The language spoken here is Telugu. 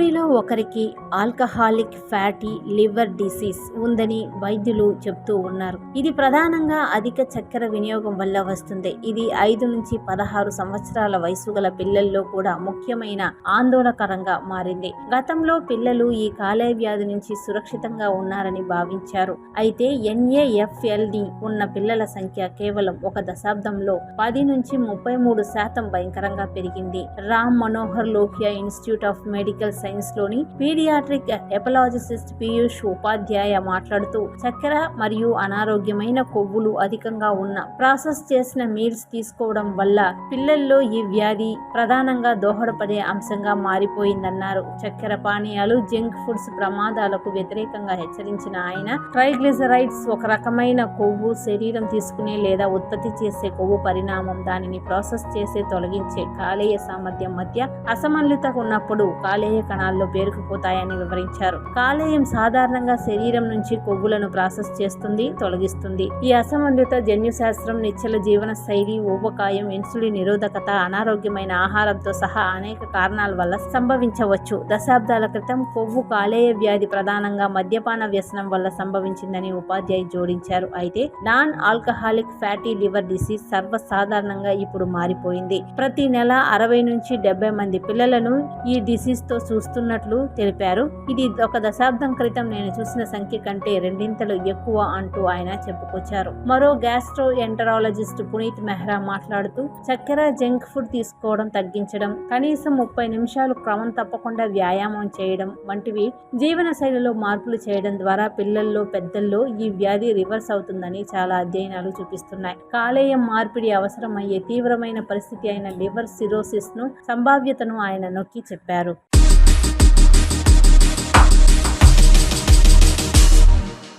వీరిలో ఒకరికి ఆల్కహాలిక్ ఫ్యాటీ లివర్ డిసీజ్ ఉందని వైద్యులు చెప్తూ ఉన్నారు. ఇది ప్రధానంగా అధిక చక్కెర వినియోగం వల్ల వస్తుంది. ఇది ఐదు నుంచి పదహారు సంవత్సరాల వయసు గల పిల్లల్లో కూడా ముఖ్యమైన ఆందోళనకరంగా మారింది. గతంలో పిల్లలు ఈ కాలేయ వ్యాధి నుంచి సురక్షితంగా ఉన్నారని భావించారు. అయితే ఎన్ఏఎఫ్ఎల్డి ఉన్న పిల్లల సంఖ్య కేవలం ఒక దశాబ్దంలో పది నుంచి ముప్పై మూడు శాతం భయంకరంగా పెరిగింది. Ram Manohar Lohia Institute of Medical Science లోని పీడియాట్రిక్ ఎపలాజిసిస్ట్ పీయూష్ ఉపాధ్యాయ మాట్లాడుతూ చక్కెర మరియు అనారోగ్యమైన కొవ్వులు అధికంగా ఉన్న ప్రాసెస్ చేసిన మీల్స్ తీసుకోవడం వల్ల పిల్లల్లో ఈ వ్యాధి ప్రధానంగా దోహదపడే అంశంగా మారిపోయిందన్నారు. చక్కెర పానీయాలు జంక్ ఫుడ్స్ ప్రమాదాలకు వ్యతిరేకంగా హెచ్చరించిన ఆయన ట్రైగ్లిజరైడ్స్ ఒక రకమైన కొవ్వు శరీరం తీసుకునే లేదా ఉత్పత్తి చేసే కొవ్వు పరిణామం దానిని ప్రాసెస్ చేసే తొలగించే కాలేయ సామర్థ్యం మధ్య అసమన్విత ఉన్నప్పుడు కాలేయ కణాల్లో పేరుకుపోతాయని వివరించారు. కాలేయం సాధారణంగా శరీరం నుంచి కొవ్వులను ప్రాసెస్ చేస్తుంది తొలగిస్తుంది. ఈ అసమన్విత జన్యుశాస్త్రం నిశ్చల జీవన శైలి ఊబకాయం ఇన్సులిన్ నిరోధకత అనారోగ్యమైన ఆహారంతో సహా అనేక కారణాల వల్ల సంభవించవచ్చు. దశాబ్దాల క్రితం కొవ్వు కాలేయ వ్యాధి ప్రధానంగా మద్యపాన వ్యసనం వల్ల సంభవించిందని ఉపాధ్యాయు జోడించారు. అయితే non alcoholic fatty liver disease సర్వసాధారణంగా ఇప్పుడు మారిపోయింది. ప్రతి నెల అరవై నుంచి డెబ్బై మంది పిల్లలను ఈ డిసీజ్తో చూస్తున్నట్లు తెలిపారు. ఇది ఒక దశాబ్దం క్రితం నేను చూసిన సంఖ్య కంటే రెండింతలు ఎక్కువ అంటూ ఆయన చెప్పుకొచ్చారు. మరో గ్యాస్ట్రో ఎంటరాలజిస్ట్ పునీత్ మెహ్రా మాట్లాడుతూ చక్కెర జంక్ ఫుడ్ తీసుకోవడం తగ్గించడం కనీసం ముప్పై నిమిషాలు క్రమం తప్పకుండా వ్యాయామం చేయడం వంటివి జీవన శైలిలో మార్పులు చేయడం ద్వారా పిల్లల్లో పెద్దల్లో ఈ వ్యాధి రివర్స్ అవుతుందని చాలా అధ్యయనాలు చూపిస్తున్నాయి. కాలేయం మార్పిడి అవసరమయ్యే తీవ్రమైన పరిస్థితి అయిన లివర్ సిరోసిస్ను సంభావ్యతను ఆయన నొక్కి చెప్పారు.